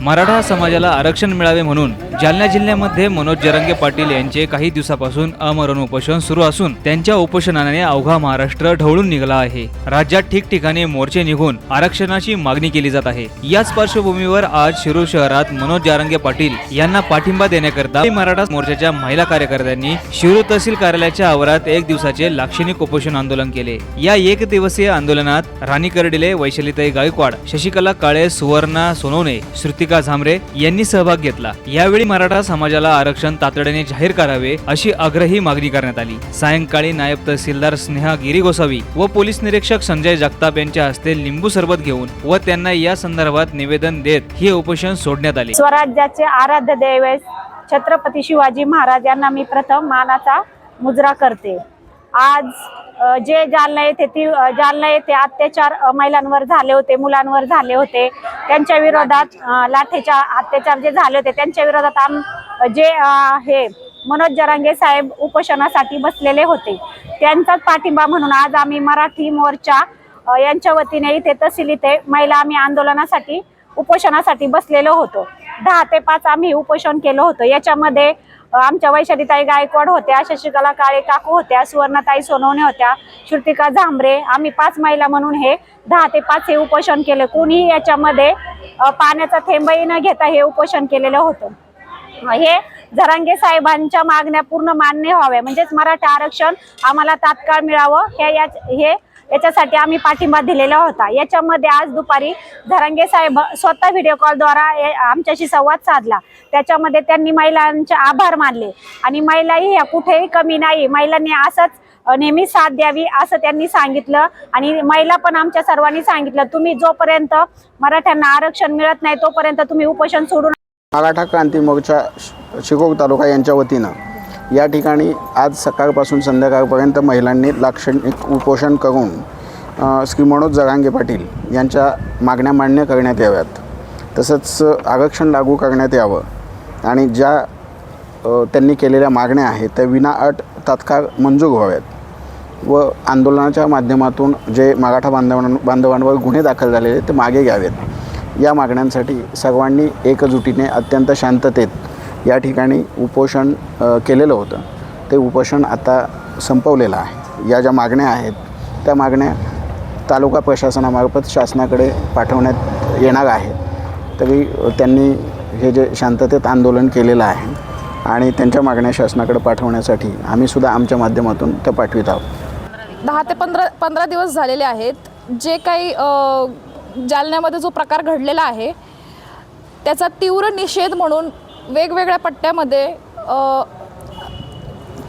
मराठा समाजाला आरक्षण मिळावे म्हणून जालना जिल्ह्यामध्ये मनोज जरंगे पाटील यांचे काही दिवसापासून अमरण उपोषण सुरू असून त्यांच्या उपोषणाने अवघा महाराष्ट्र ढवळून निघाला आहे. राज्यात ठिकठिकाणी मोर्चे निघून आरक्षणाची मागणी केली जात आहे. याच पार्श्वभूमीवर आज शिरूर शहरात मनोज जारंगे पाटील यांना पाठिंबा देण्याकरता मराठा मोर्चाच्या महिला कार्यकर्त्यांनी शिरूर तहसील कार्यालयाच्या आवारात एक दिवसाचे लाक्षणिक उपोषण आंदोलन केले. या एक दिवसीय आंदोलनात राणी कर्डिले वैशलिताई गायकवाड शशिकला काळे सुवर्णा सोनवणे श्रुतिका झांबरे यांनी सहभाग घेतला. यावेळी मराठा समाजाला आरक्षण तातडीने जाहीर करावे अशी आग्रही मागणी करण्यात आली. सायंकाळी नायब तहसीलदार स्नेहा गिरी गोसावी व पोलीस निरीक्षक संजय जगताप यांच्या हस्ते लिंबू सरबत घेऊन व त्यांना या संदर्भात निवेदन देत हे उपोषण सोडण्यात आले. स्वराज्याचे आराध्य दैवत छत्रपती शिवाजी महाराज यांना मी प्रथम मानाचा मुजरा करते. आज जे जालना येथे ती जालना येथे अत्याचार महिलांवर झाले होते मुलांवर झाले होते त्यांच्या विरोधात लाठेच्या लाठीच्या अत्याचार जे झाले होते त्यांच्या विरोधात आम जे हे मनोज जरांगे साहेब उपोषणासाठी बसलेले होते. त्यांचाच पाठिंबा म्हणून आज आम्ही मराठी मोर्चा यांच्या वतीने इथे तहसील इथे महिला आम्ही आंदोलनासाठी उपोषणासाठी बसलेलो होतो. दहा ते पाच आम्ही उपोषण केलं होतं. याच्यामध्ये आमच्या वैशालीताई गायकवाड होत्या शशिकला काळे काकू होत्या सुवर्णताई सोनवणे होत्या श्रुतिका झांबरे आम्ही पाच महिला म्हणून हे दहा ते पाच हे उपोषण केलं. कोणीही याच्यामध्ये पाण्याचा थेंबही न घेता हे उपोषण केलेलं होतं. हे झरांगे साहेबांच्या मागण्या पूर्ण मान्य व्हाव्या. म्हणजेच मराठा आरक्षण आम्हाला तात्काळ मिळावं. हे या हे याच्यासाठी आम्ही पाठिंबा दिलेला होता. याच्यामध्ये आज दुपारी धरंगे साहेब स्वतः व्हिडिओ कॉलद्वारा आमच्याशी संवाद साधला. त्याच्यामध्ये त्यांनी महिलांचे आभार मानले. आणि महिलाही ह्या कुठेही कमी नाही. महिलांनी असंच नेहमी साथ द्यावी असं त्यांनी सांगितलं. आणि महिला पण आमच्या सर्वांनी सांगितलं तुम्ही जोपर्यंत मराठ्यांना आरक्षण मिळत नाही तोपर्यंत तुम्ही उपोषण सोडू मराठा क्रांती मोर्चा शिकोग तालुका यांच्या वतीनं. या ठिकाणी आज सकाळपासून संध्याकाळपर्यंत महिलांनी लाक्षणिक उपोषण करून श्री मनोज जरांगे पाटील यांच्या मागण्या मान्य करण्यात याव्यात. तसंच आरक्षण लागू करण्यात यावं आणि ज्या त्यांनी केलेल्या मागण्या आहेत त्या विनाअट तात्काळ मंजूर व्हाव्यात व आंदोलनाच्या माध्यमातून जे मराठा बांधवां बांधवांवर गुन्हे दाखल झालेले ते मागे घ्यावेत. या मागण्यांसाठी सर्वांनी एकजुटीने अत्यंत शांततेत या ठिकाणी उपोषण केलेलं होतं. ते उपोषण आता संपवलेलं आहे. या ज्या मागण्या आहेत त्या मागण्या तालुका प्रशासनामार्फत शासनाकडे पाठवण्यात येणार आहेत. तरी त्यांनी हे जे शांततेत आंदोलन केलेलं आहे आणि त्यांच्या मागण्या शासनाकडे पाठवण्यासाठी आम्ही सुद्धा आमच्या माध्यमातून त्या पाठवित आहोत. दहा ते पंधरा पंधरा दिवस झालेले आहेत. जे काही जालन्यामध्ये जो प्रकार घडलेला आहे त्याचा तीव्र निषेध म्हणून वेगवेगळ्या पट्ट्यामध्ये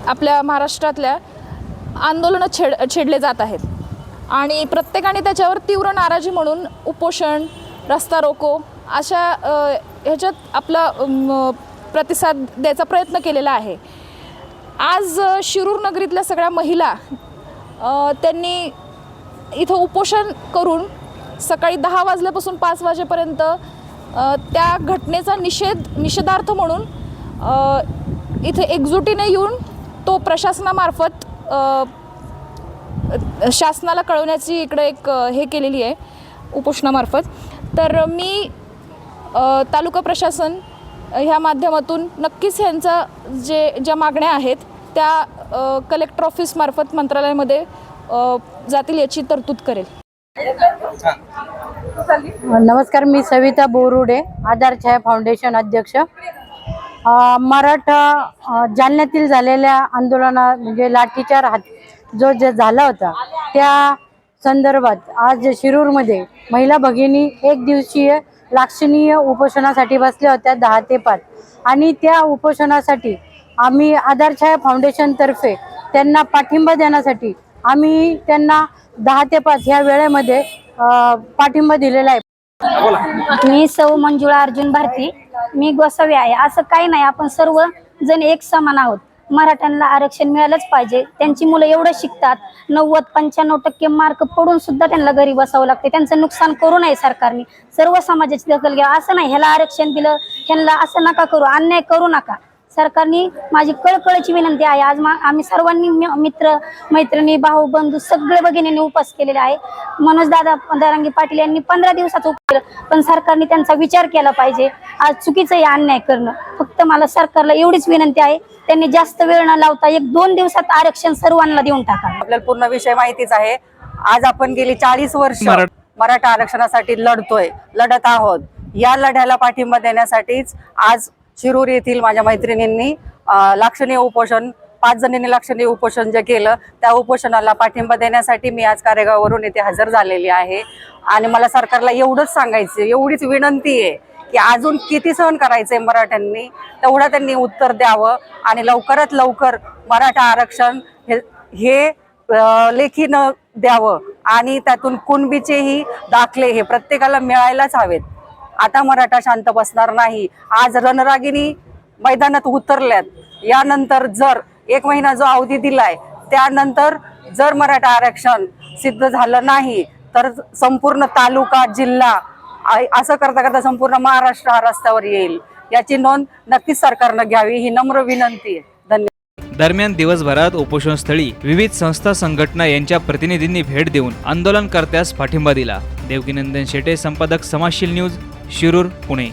आपल्या महाराष्ट्रातल्या आंदोलनं छेड छेडले जात आहेत. आणि प्रत्येकाने त्याच्यावर तीव्र नाराजी म्हणून उपोषण रस्ता रोको अशा ह्याच्यात आपला प्रतिसाद द्यायचा प्रयत्न केलेला आहे. आज शिरूर नगरीतल्या सगळ्या महिला त्यांनी इथं उपोषण करून सकाळी दहा वाजल्यापासून पाच वाजेपर्यंत त्या घटनेचा निषेध निषेधार्थ म्हणून इथे एकजुटीने येऊन तो प्रशासनामार्फत शासनाला कळवण्याची इकडे एक हे केलेली आहे उपोषणामार्फत. तर मी तालुका प्रशासन ह्या माध्यमातून नक्कीच ह्यांचा जे ज्या मागण्या आहेत त्या कलेक्टर ऑफिसमार्फत मंत्रालयामध्ये जातील याची तरतूद करेल. नमस्कार मी सविता बोरुडे आधार छाया फाउंडेशन अध्यक्ष. मराठा जालन्यातील झालेल्या आंदोलना म्हणजे लाठीचार हात जो जे झाला होता त्या संदर्भात आज शिरूरमध्ये महिला भगिनी एक दिवसीय लाक्षणीय उपोषणासाठी बसल्या होत्या दहा ते पाच. आणि त्या उपोषणासाठी आम्ही आधार छाया फाउंडेशनतर्फे त्यांना पाठिंबा देण्यासाठी आम्ही त्यांना दहा ते पाच ह्या वेळेमध्ये पाठिंबा दिलेला आहे. मी सौ मंजुळा अर्जुन भारती. मी गोसावी आहे. असं काही नाही. आपण सर्व जण एक समान आहोत. मराठ्यांना आरक्षण मिळालंच पाहिजे. त्यांची मुलं एवढं शिकतात. नव्वद पंच्याण्णव टक्के मार्क पडून सुद्धा त्यांना घरी बसावं लागते. त्यांचं नुकसान करू नये सरकारने. सर्व समाजाची दखल घ्या. असं नाही. ह्याला आरक्षण दिलं. ह्यांना असं नका करू. अन्याय करू नका. सरकारने माझी कळकळची विनंती आहे. आज मा आम्ही सर्वांनी मित्र मैत्रिणी भाऊ बंधू सगळे भगिनींनी उपास केलेला आहे. मनोज दादा दारांगी पाटील यांनी पंधरा दिवसाचं उपवास केलं पण सरकारने त्यांचा विचार केला पाहिजे. आज चुकीचं हे अन्याय करणं. फक्त मला सरकारला एवढीच विनंती आहे. त्यांनी जास्त वेळ न लावता एक दोन दिवसात आरक्षण सर्वांना देऊन टाकावं आपल्याला पूर्ण विषय माहितीच आहे. आज आपण गेली चाळीस वर्ष मरा- मराठा आरक्षणासाठी लढतोय लढत आहोत. या लढ्याला पाठिंबा देण्यासाठीच आज शिरूर येथील माझ्या मैत्रिणींनी लक्षणीय लाक्षणीय उपोषण पाच जणींनी लाक्षणीय उपोषण जे केलं त्या उपोषणाला पाठिंबा देण्यासाठी मी आज कारेगाववरून इथे हजर झालेली आहे. आणि मला सरकारला एवढंच सांगायचं एवढीच विनंती आहे की अजून किती सहन करायचंय मराठ्यांनी तेवढं त्यांनी उत्तर द्यावं आणि लवकरात लवकर मराठा आरक्षण हे हे लेखीनं लेखी न द्यावं. आणि त्यातून कुणबीचेही दाखले हे प्रत्येकाला मिळायलाच हवेत. आता मराठा शांत बसणार नाही. आज रणरागिणी मैदानात उतरल्यात. यानंतर जर एक महिना जो अवधी दिलाय त्यानंतर जर मराठा आरक्षण सिद्ध झालं नाही तर संपूर्ण तालुका जिल्हा असं करता करता संपूर्ण महाराष्ट्र हा रस्त्यावर येईल. याची नोंद नक्कीच सरकारनं घ्यावी ही नम्र विनंती आहे. धन्यवाद. दरम्यान दिवसभरात उपोषणस्थळी विविध संस्था संघटना यांच्या प्रतिनिधींनी भेट देऊन आंदोलनकर्त्यास पाठिंबा दिला. देवकीनंदन शेटे संपादक समाजशील न्यूज शिरूर पुणे.